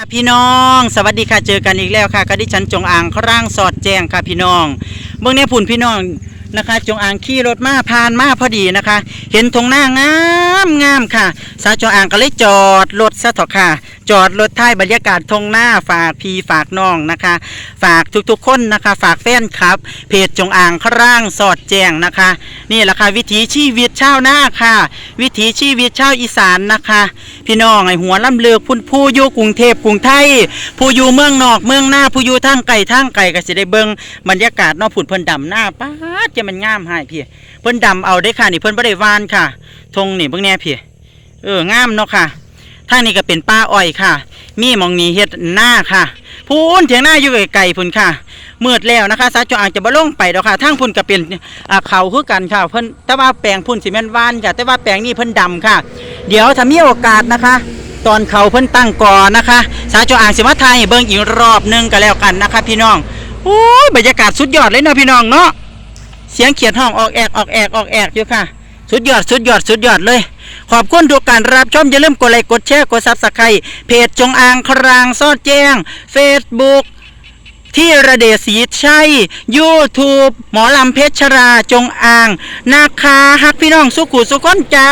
ค่ะพี่น้องสวัสดีค่ะเจอกันอีกแล้วค่ะกดิฉันจงอ่างคร่างสอดแจ้งค่ะพี่น้องเบื้องในผุ่นพี่น้องนะคะ จงอ่างขี่รถมาผ่านมาพอดีนะคะ เห็นทงหน้างา มงามค่ะ สาวจงอ่างก็เลยจอดรถซะเถอะค่ะ จอดรถท้ายบรรยากาศทงหน้าฝากพี่ฝากน้องนะคะ ฝากทุกๆคนนะคะ ฝากแฟนครับ เพจจงอ่างคร่างสอดแจ้งนะคะ นี่แหละค่ะวิถีชีวิตชาวนาค่ะ วิถีชีวิตชาวอีสานนะคะ พี่น้องไอหัวลำเลือกพุ่นผู้อยู่กรุงเทพกรุงไทย ผู้อยู่เมืองนอกเมืองหน้าผู้อยู่ทางไก่ทางไก่ก็สิได้เบิ่งบรรยากาศนอกผุนเพิ่นดำหน้าป้าดจะมันงามให้พี่เพิ่นดำเอาได้ค่ะนี่เพิ่นบ่ได้วานค่ะทงนี่เบิ่งแน่พี่เอองามเนาะค่ะทางนี้ก็เป็นป้าอ้อยค่ะ มีมองนี้เฮ็ดหน้าค่ะพูนเถียงหน้าอยู่ไกลๆพุ่นค่ะมืดแล้วนะคะสาจงอางจะบ่ลงไปดอกค่ะทางพุ่นก็เป็นอ่าเขาคือกันค่ะ เพิ่นแต่ว่าแปลงพุ่นสิแม่นวานค่ะแต่ว่าแปลงนี้เพิ่นดำค่ะ เดี๋ยวถ้ามีโอกาสนะคะ ตอนเขาเพิ่นตั้งก่อนนะคะสาจงอางสิมาไทยเบิ่งอีกรอบหนึงก็แล้วกันนะคะ พี่น้องโอ้ยบรรยากาศสุดยอดเลยเนาะพี่น้องเนาะเสียงเขียดห้องออกแอกออกแอกออกแอกอยู่ค่ะ สุดยอดสุดยอดสุดยอดเลย ขอบคุณทุกการรับชม อย่าลืมกดไลค์กดแชร์กดซับสไครต์เพจจงอางครางซอดแจ้ง Facebook ที่ระเดศรีชัย YouTube หมอลำเพชรชราจงอาง นาคาฮักพี่น้องสุขุสุขคนจ้า